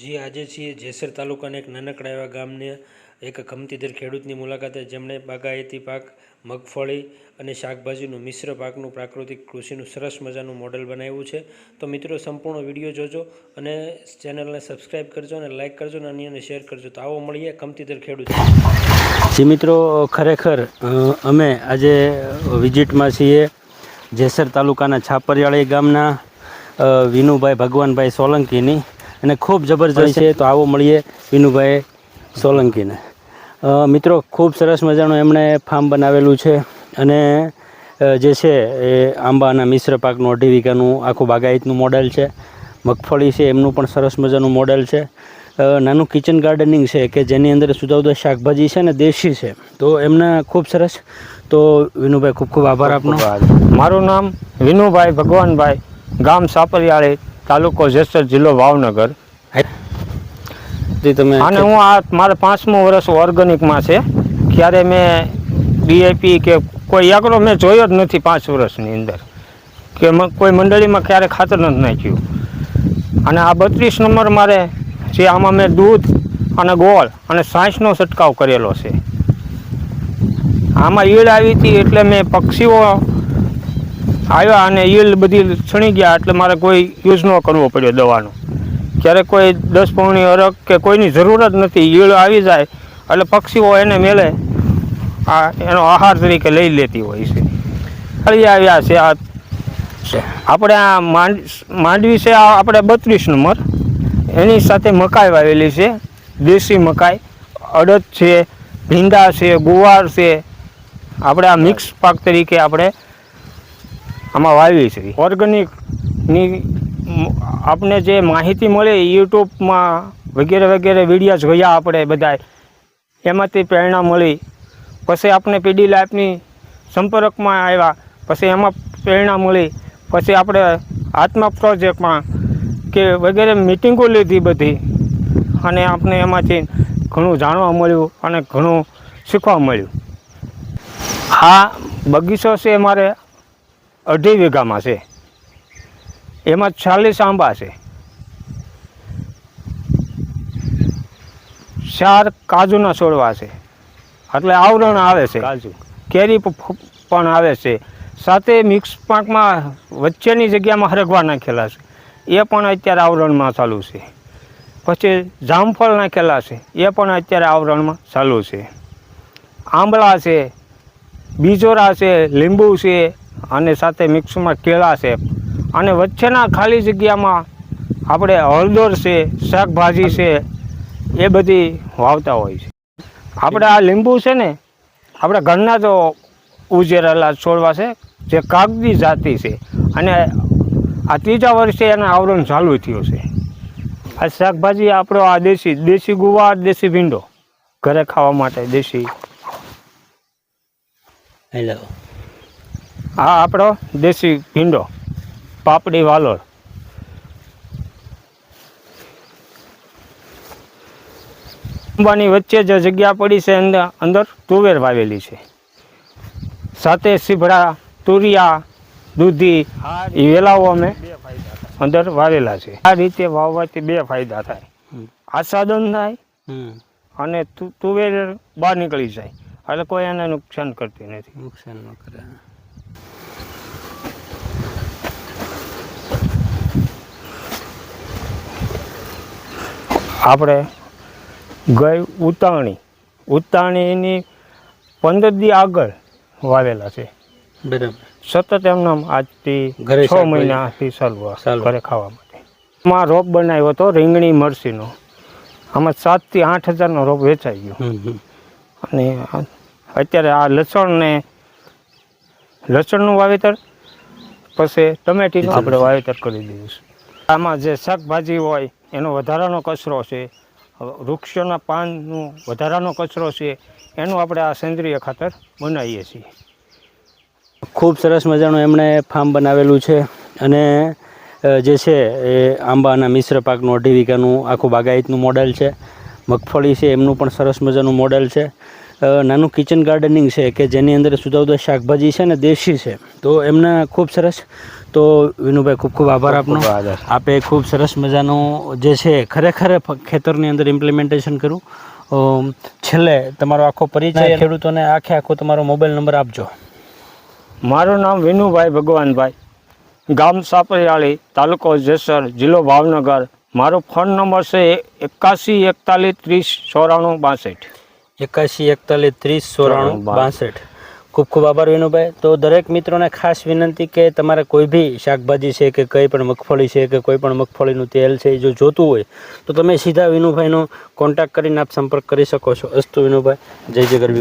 જી, આજે છીએ જેસર તાલુકાના એક નાનકડા એવા ગામને એક ખમતીધર ખેડૂતની મુલાકાતે જેમણે બાગાયતી પાક, મગફળી અને શાકભાજીનું મિશ્ર પાકનું પ્રાકૃતિક કૃષિનું સરસ મજાનું મોડેલ બનાવ્યું છે. તો મિત્રો, સંપૂર્ણ વીડિયો જોજો અને ચેનલને સબસ્ક્રાઈબ કરજો અને લાઇક કરજો અને અન્યને શેર કરજો. તો આવો મળીએ ખમતીધર ખેડૂત. જી મિત્રો, ખરેખર અમે આજે વિઝિટમાં છીએ જેસર તાલુકાના છાપરિયાળી ગામના વિનુભાઈ ભગવાનભાઈ સોલંકીની. અને ખૂબ જબરજસ્ત છે. તો આવો મળીએ વિનુભાઈ સોલંકીને. મિત્રો, ખૂબ સરસ મજાનું એમણે ફાર્મ બનાવેલું છે અને જે છે એ આંબાના મિશ્ર પાકનું અઢી વીઘાનું આખું બાગાયતનું મોડેલ છે. મગફળી છે, એમનું પણ સરસ મજાનું મોડેલ છે. નાનું કિચન ગાર્ડનિંગ છે કે જેની અંદર જુદા શાકભાજી છે ને દેશી છે. તો એમના ખૂબ સરસ. તો વિનુભાઈ, ખૂબ ખૂબ આભાર આપનો. મારું નામ વિનુભાઈ ભગવાનભાઈ, ગામ સાપરિયાળી તાલુકો જેસર જિલ્લો ભાવનગર તમે અને હું આ મારે પાંચમું વર્ષ ઓર્ગેનિકમાં છે. ક્યારે મેં ડીએપી કે કોઈ એકરો મેં જોયો જ નથી પાંચ વર્ષની અંદર. કે કોઈ મંડળીમાં ક્યારે ખાતર નથી નાખ્યું. અને આ બત્રીસ નંબર મારે જે આમાં મેં દૂધ અને ગોળ અને સાંસનો છંટકાવ કરેલો છે. આમાં ઈડ આવી હતી એટલે મેં પક્ષીઓ આવ્યા અને ઈલ બધી છણી ગયા એટલે મારે કોઈ યુઝ ન કરવો પડ્યો દવાનો. ક્યારેક કોઈ દસ પૌણી અરગ કે કોઈની જરૂર જ નથી ઈળ આવી જાય એટલે પક્ષીઓ એને મેળે આ એનો આહાર તરીકે લઈ લેતી હોય છે. ફરી આવ્યા છે આ આપણે આ માંડ, માંડવી છે આ આપણે બત્રીસ નંબર. એની સાથે મકાઈ વાવેલી છે, દેશી મકાઈ, અડદ છે, ભીંડા છે, ગુવાર છે. આપણે આ મિક્સ પાક તરીકે આપણે આમાં વાવી છે ઓર્ગેનિકની આપણે જે માહિતી મળે યુટ્યુબમાં વગેરે વગેરે વીડિયો જોયા આપણે બધા એમાંથી પ્રેરણા મળી. પછી આપણે પીડી લાઈફની સંપર્કમાં આવ્યા. પછી એમાં પ્રેરણા મળી. પછી આપણે આત્મા પ્રોજેક્ટમાં કે વગેરે મિટિંગો લીધી બધી. અને આપણે એમાંથી ઘણું જાણવા મળ્યું અને ઘણું શીખવા મળ્યું. આ બગીચો છે મારે. અઢી વીઘામાં છે. એમાં ચાલીસ આંબા છે. ચાર કાજુના છોડવા છે. એટલે આવરણ આવે છે. કાજુ. કેરી પણ આવે છે. સાથે મિક્સ પાકમાં વચ્ચેની જગ્યામાં હરગવા નાખેલા છે. એ પણ અત્યારે આવરણમાં ચાલુ છે. પછી જામફળ નાખેલા છે. એ પણ અત્યારે આવરણમાં ચાલુ છે. આંબળા છે બીજોરા છે લીંબુ છે અને સાથે મિક્સમાં કેળા છે. અને વચ્ચેના ખાલી જગ્યામાં આપણે હળદર છે, શાકભાજી છે, એ બધી વાવતા હોય છે. આપણે આ લીંબુ છે ને, આપણે ઘરના તો ઉજેરેલા છોડવા છે, જે કાગદી જાતિ છે. અને આ ત્રીજા વર્ષે એના આવરણ ચાલુ થયું છે. આ શાકભાજી આપણો આ દેશી દેશી ગુવાર, દેશી ભીંડો. ઘરે ખાવા માટે દેશી. હેલો આ આપણો દેશી ભીંડો પાપડી વાલોર અંબાની વચ્ચે જે જગ્યા પડી છે અંદર અંદર તુવેર વાવેલી છે. સાથે સીભડા તુરિયા દૂધી એ વેલાઓ અમે અંદર વાવેલા છે. આ રીતે વાવવાથી બે ફાયદા થાય. આસાદન થાય અને તુવેર બહાર નીકળી જાય. એટલે કોઈ એને નુકસાન કરતી નથી. નુકસાન ન કરે. આપણે ગઈ ઉતાણી. ઉતાણીની પંદર દી આગળ વાવેલા છે. બરાબર. સતત એમના આજથી છ મહિનાથી ચાલુ. ઘરે ખાવા માટે. માં રોપ બનાવ્યો હતો રીંગણી મરસીનો. આમાં સાતથી આઠ હજારનો રોપ વેચાઈ ગયો. અને અત્યારે આ લસણને લસણનું વાવેતર પછી ટમેટીનું આપણે વાવેતર કરી દીધું છે આમાં જે શાકભાજી હોય એનો વધારાનો કચરો છે. વૃક્ષોના પાનનું વધારાનો કચરો છે એનું આપણે આ સેન્દ્રિય ખાતર બનાવીએ છીએ. ખૂબ સરસ મજાનું એમણે ફાર્મ બનાવેલું છે અને જે છે એ આંબાના મિશ્ર પાકનું અઢી વીઘાનું આખું બાગાયતનું મોડેલ છે. મગફળી છે એમનું પણ સરસ મજાનું મોડેલ છે. નાનું કિચન ગાર્ડનિંગ છે કે જેની અંદર જુદા શાકભાજી છે ને દેશી છે. તો એમને ખૂબ સરસ. તો વિનુભાઈ ખૂબ ખૂબ આભાર આપનો. આપે ખૂબ સરસ મજાનું જે છે ખરેખર ખેતરની અંદર ઇમ્પ્લિમેન્ટેશન કર્યું. છેલ્લે તમારો આખો પરિચય ખેડૂતોને આખે આખો તમારો મોબાઈલ નંબર આપજો. મારું નામ વિનુભાઈ ભગવાનભાઈ. ગામ સાપરિયાળી તાલુકો જેસર જિલ્લો ભાવનગર. મારો ફોન નંબર છે એકાસી એકતાલીસ ત્રીસ ચોરાણું બાસઠ. એકાશી એકતાલીસ ત્રીસ ચોરાણું બાસઠ. ખૂબ ખૂબ આભાર વિનુભાઈ. તો દરેક મિત્રોને ખાસ વિનંતી કે તમારે કોઈ બી શાકભાજી છે કે કંઈ પણ મગફળી છે કે કોઈ પણ મગફળીનું તેલ છે જો જોતું હોય તો તમે સીધા વિનુભાઈનો કોન્ટેક્ટ કરીને આપ સંપર્ક કરી શકો છો. અસ્તુ વિનુભાઈ. જય જય ગરવી